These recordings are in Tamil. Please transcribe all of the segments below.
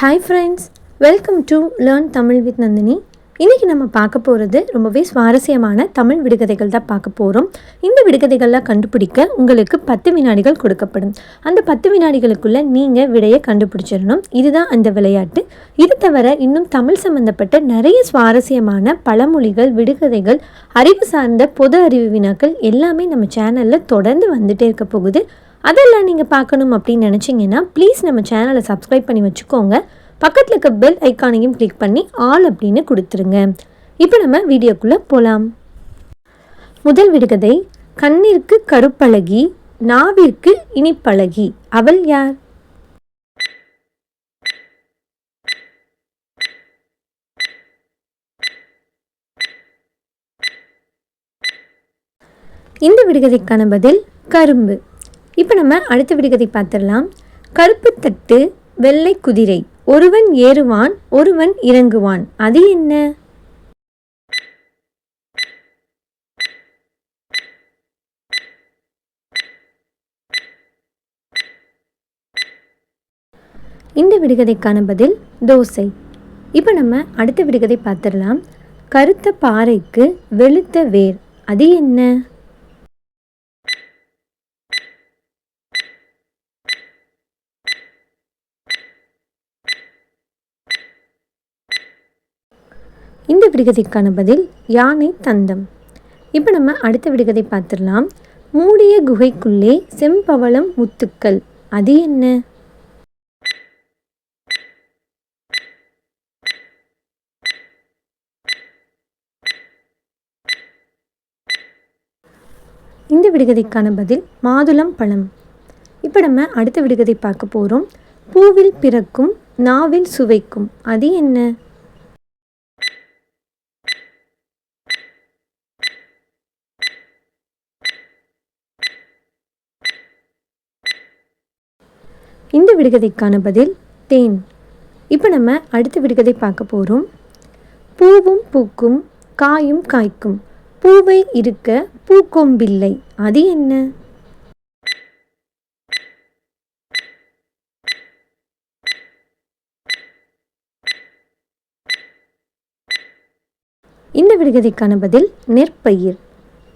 Hi friends welcome to learn Tamil with Nandini இன்றைக்கி நம்ம பார்க்க போகிறது ரொம்பவே சுவாரஸ்யமான தமிழ் விடுகதைகள் தான் பார்க்க போகிறோம் இந்த விடுகதைகள்லாம் கண்டுபிடிக்க உங்களுக்கு பத்து வினாடிகள் கொடுக்கப்படும். அந்த பத்து வினாடிகளுக்குள்ளே நீங்கள் விடையை கண்டுபிடிச்சிடணும். இதுதான் அந்த விளையாட்டு. இது தவிர இன்னும் தமிழ் சம்மந்தப்பட்ட நிறைய சுவாரஸ்யமான பழமொழிகள் விடுகதைகள் அறிவு சார்ந்த பொது அறிவு வினாக்கள் எல்லாமே நம்ம சேனலில் தொடர்ந்து வந்துட்டே இருக்க போகுது. அதெல்லாம் நீங்கள் பார்க்கணும் அப்படின்னு நினச்சிங்கன்னா ப்ளீஸ் நம்ம சேனலை சப்ஸ்கிரைப் பண்ணி வச்சுக்கோங்க. பக்கத்தில் இருக்க பெல் ஐக்கானையும் கிளிக் பண்ணி ஆல் அப்படின்னு கொடுத்துருங்க. இப்போ நம்ம வீடியோக்குள்ளே போகலாம் முதல் விடுகதை கண்ணிற்கு கருப்பழகி நாவிற்கு இனிப்பழகி அவள் யார்? இந்த விடுகதைக்கான பதில் கரும்பு. இப்போ நம்ம அடுத்த விடுகதை பார்த்துடலாம். கருப்பு தட்டு வெள்ளை குதிரை. ஒருவன் ஏறுவான் ஒருவன் இறங்குவான். அது என்ன? இந்த விடுகதைக்கான பதில் தோசை. இப்போ நம்ம அடுத்த விடுகதை பார்த்துடலாம். கருத்த பாறைக்கு வெளுத்த வேர். அது என்ன இந்த விடுகதைக்கான பதில் யானை தந்தம். இப்போ நம்ம அடுத்த விடுகதை பார்த்துடலாம். மூடிய குகைக்குள்ளே செம்பவளம் முத்துக்கள். அது என்ன? இந்த விடுகதைக்கான பதில் மாதுளம் பழம். இப்போ நம்ம அடுத்த விடுகதை பார்க்க போகிறோம் பூவில் பிறக்கும் நாவில் சுவைக்கும். அது என்ன? இந்த விடுகதைக்கான பதில் தேன். இப்போ நம்ம அடுத்த விடுகதை பார்க்க போகிறோம் பூவும் பூக்கும் காயும் காய்க்கும். பூவை இருக்க பூக்கொம்பில்லை. அது என்ன? இந்த விடுகதைக்கான பதில் நெற்பயிர்.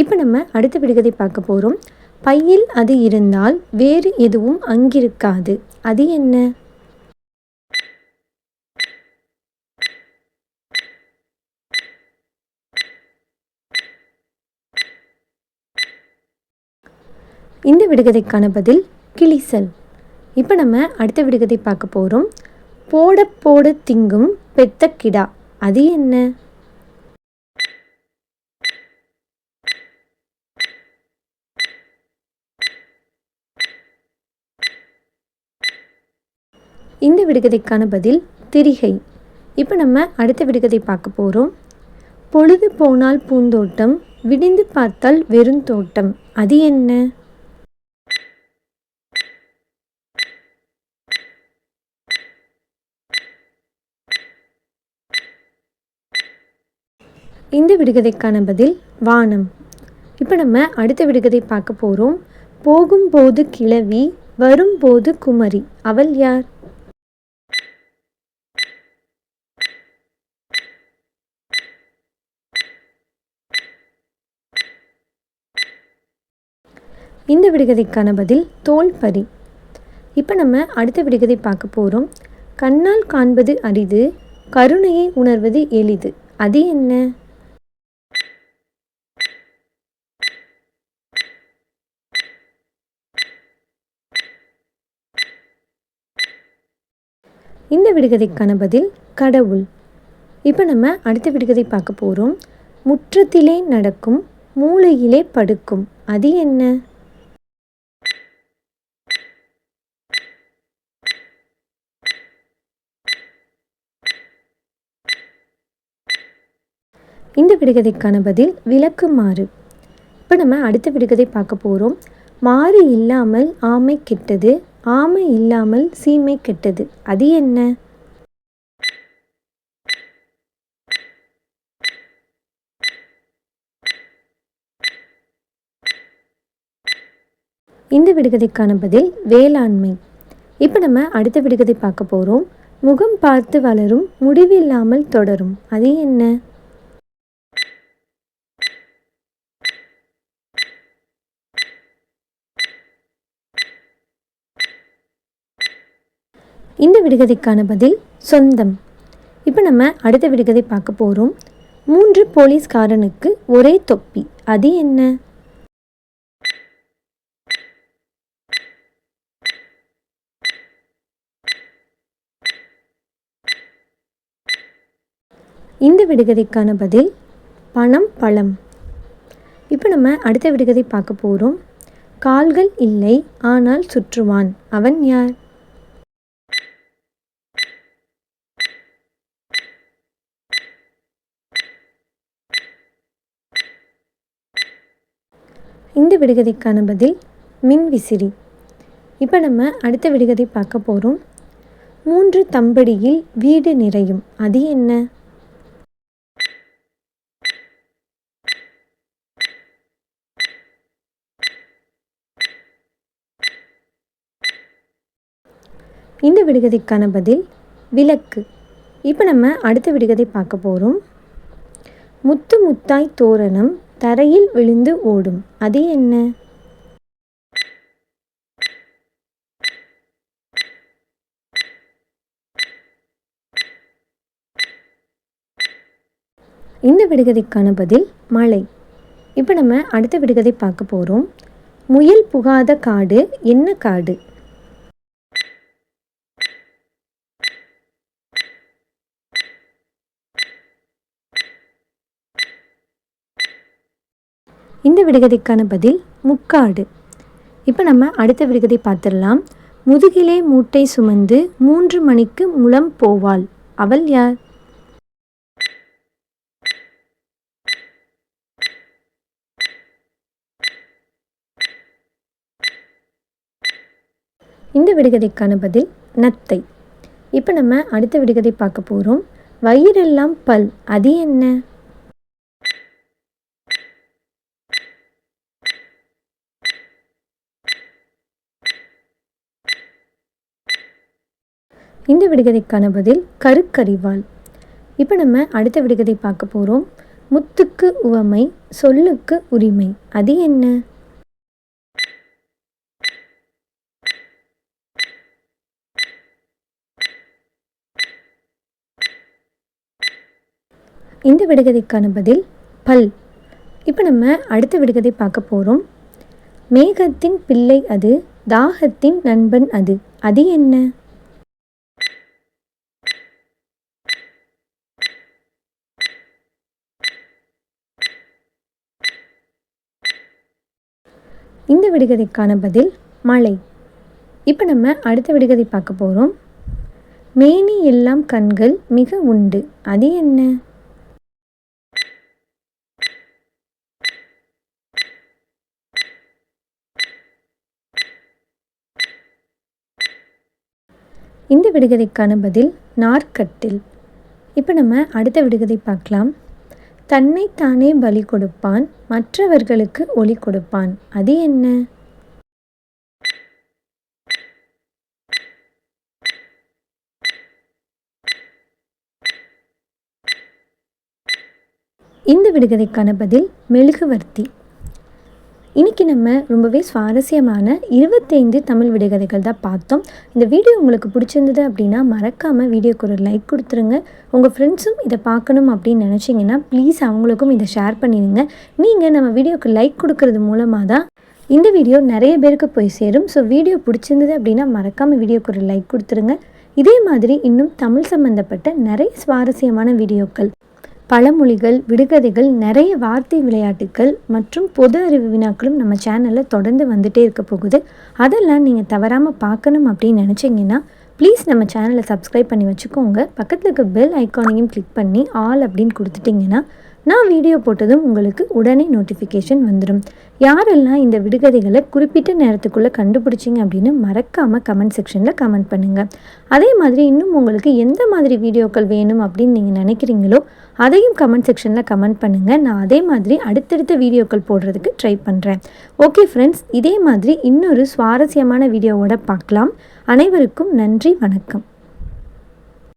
இப்போ நம்ம அடுத்த விடுகதை பார்க்க போகிறோம் பையில் அது இருந்தால் வேறு எதுவும் அங்கிருக்காது. அது என்ன? இந்த விடுகதைக்கான பதில் கிளிசல். இப்போ நம்ம அடுத்த விடுகதை பார்க்க போகிறோம் போட போட திங்கும் பெத்த கிடா. அது என்ன? இந்த விடுகதைக்கான பதில் திரிகை. இப்போ நம்ம அடுத்த விடுகதை பார்க்க போகிறோம் பொழுது போனால் பூந்தோட்டம் விடிந்து பார்த்தால் வெறும் தோட்டம். அது என்ன? இந்த விடுகதைக்கான பதில் வானம். இப்போ நம்ம அடுத்த விடுகதை பார்க்க போகிறோம் போகும்போது கிளவி வரும்போது குமரி. அவள் யார்? இந்த விடுகதைக்கான பதில் தோல்பரி இப்போ நம்ம அடுத்த விடுகதை பார்க்க போகிறோம் கண்ணால் காண்பது அரிது கருணையை உணர்வது எளிது. அது என்ன? இந்த விடுகதைக்கான பதில் கடவுள். இப்போ நம்ம அடுத்த விடுகதை பார்க்க போகிறோம் முற்றத்திலே நடக்கும் மூளையிலே படுக்கும். அது என்ன? இந்த விடுகதைக்கான பதில் விளக்கு மாறு. இப்போ நம்ம அடுத்த விடுகதை பார்க்க போகிறோம் மாறு இல்லாமல் ஆமை கெட்டது ஆமை இல்லாமல் சீமை கெட்டது. அது என்ன? இந்த விடுகதைக்கான பதில் வேளாண்மை. இப்போ நம்ம அடுத்த விடுகதை பார்க்க போகிறோம் முகம் பார்த்து வளரும் முடிவில்லாமல் தொடரும். அது என்ன இந்த விடுகதைக்கான பதில் சொந்தம். இப்போ நம்ம அடுத்த விடுகதை பார்க்க போகிறோம் மூன்று போலீஸ்காரனுக்கு ஒரே தொப்பி. அது என்ன? இந்த விடுகதைக்கான பதில் பணம் பழம். இப்போ நம்ம அடுத்த விடுகதை பார்க்க போகிறோம் கால்கள் இல்லை ஆனால் சுற்றுவான். அவன் யார்? இந்த விடுகதைக்கான பதில் மின் விசிறி. இப்போ நம்ம அடுத்த விடுகதை பார்க்க போகிறோம் மூன்று தம்படியில் வீடு நிறையும். அது என்ன? இந்த விடுகதைக்கான பதில் விளக்கு. இப்போ நம்ம அடுத்த விடுகதை பார்க்க போகிறோம் முத்து முத்தாய் தோரணம் தரையில் விழுந்து ஓடும். அது என்ன? இந்த விடுகதைக்கான பதில் மழை. இப்போ நம்ம அடுத்த விடுகதை பார்க்க போகிறோம் முயல் புகாத காடு என்ன காடு? இந்த விடுகதைக்கான பதில் முக்காடு. இப்போ நம்ம அடுத்த விடுகதை பார்த்துடலாம். முதுகிலே மூட்டை சுமந்து மூன்று மணிக்கு முளம் போவாள். அவள் யார்? இந்த விடுகதைக்கான பதில் நத்தை. இப்போ நம்ம அடுத்த விடுகதை பார்க்க போகிறோம் வயிறெல்லாம் பல் அது என்ன? இந்த விடுகதைக்கான பதில் கருக்கறிவாள் இப்போ நம்ம அடுத்த விடுகதை பார்க்க போகிறோம் முத்துக்கு உவமை சொல்லுக்கு உரிமை. அது என்ன? இந்த விடுகதைக்கான பதில் பல். இப்போ நம்ம அடுத்த விடுகதை பார்க்க போகிறோம் மேகத்தின் பிள்ளை அது தாகத்தின் நண்பன் அது. அது என்ன? இந்த விடுகதைக்கான பதில் மழை. இப்போ நம்ம அடுத்த விடுகதை பார்க்க போகிறோம் மேனி எல்லாம் கண்கள் மிக உண்டு. அது என்ன? இந்த விடுகதைக்கான பதில் நாற்கட்டில். இப்போ நம்ம அடுத்த விடுகதை பார்க்கலாம். தன்னைத்தானே பலி கொடுப்பான் மற்றவர்களுக்கு ஒளி கொடுப்பான். அது என்ன? இந்த விடுகதைக்கான பதில் மெழுகுவர்த்தி. இன்றைக்கி நம்ம ரொம்பவே சுவாரஸ்யமான இருபத்தைந்து தமிழ் விடுகதைகள் தான் பார்த்தோம். இந்த வீடியோ உங்களுக்கு பிடிச்சிருந்தது அப்படின்னா மறக்காமல் வீடியோக்கு ஒரு லைக் கொடுத்துருங்க. உங்கள் ஃப்ரெண்ட்ஸும் இதை பார்க்கணும் அப்படின்னு நினச்சிங்கன்னா ப்ளீஸ் அவங்களுக்கும் இதை ஷேர் பண்ணிடுங்க. நீங்கள் நம்ம வீடியோக்கு லைக் கொடுக்கறது மூலமாக தான் இந்த வீடியோ நிறைய பேருக்கு போய் சேரும். ஸோ வீடியோ பிடிச்சிருந்தது அப்படின்னா மறக்காமல் வீடியோக்கு ஒரு லைக் கொடுத்துருங்க. இதே மாதிரி இன்னும் தமிழ் சம்மந்தப்பட்ட நிறைய சுவாரஸ்யமான வீடியோக்கள் பழமொழிகள் விடுகதைகள் நிறைய வார்த்தை விளையாட்டுகள் மற்றும் பொது அறிவு வினாக்களும் நம்ம சேனலில் தொடர்ந்து வந்துகிட்டே இருக்க போகுது. அதெல்லாம் நீங்கள் தவறாமல் பார்க்கணும் அப்படின்னு நினச்சிங்கன்னா ப்ளீஸ் நம்ம சேனலை சப்ஸ்கிரைப் பண்ணி வச்சுக்கோங்க. பக்கத்தில் இருக்க பெல் ஐக்கானையும் கிளிக் பண்ணி ஆல் அப்படின்னு கொடுத்துட்டிங்கன்னா நான் வீடியோ போட்டதும் உங்களுக்கு உடனே நோட்டிஃபிகேஷன் வந்துடும் யாரெல்லாம் இந்த விடுகதைகளை குறிப்பிட்ட நேரத்துக்குள்ளே கண்டுபிடிச்சிங்க அப்படின்னு மறக்காமல் கமெண்ட் செக்ஷனில் கமெண்ட் பண்ணுங்கள் அதே மாதிரி இன்னும் உங்களுக்கு எந்த மாதிரி வீடியோக்கள் வேணும் அப்படின்னு நீங்கள் நினைக்கிறீங்களோ அதையும் கமெண்ட் செக்ஷனில் கமெண்ட் பண்ணுங்கள் நான் அதே மாதிரி அடுத்தடுத்த வீடியோக்கள் போடுறதுக்கு ட்ரை பண்ணுறேன் ஓகே ஃப்ரெண்ட்ஸ் இதே மாதிரி இன்னொரு சுவாரஸ்யமான வீடியோவோட பார்க்கலாம். அனைவருக்கும் நன்றி வணக்கம்.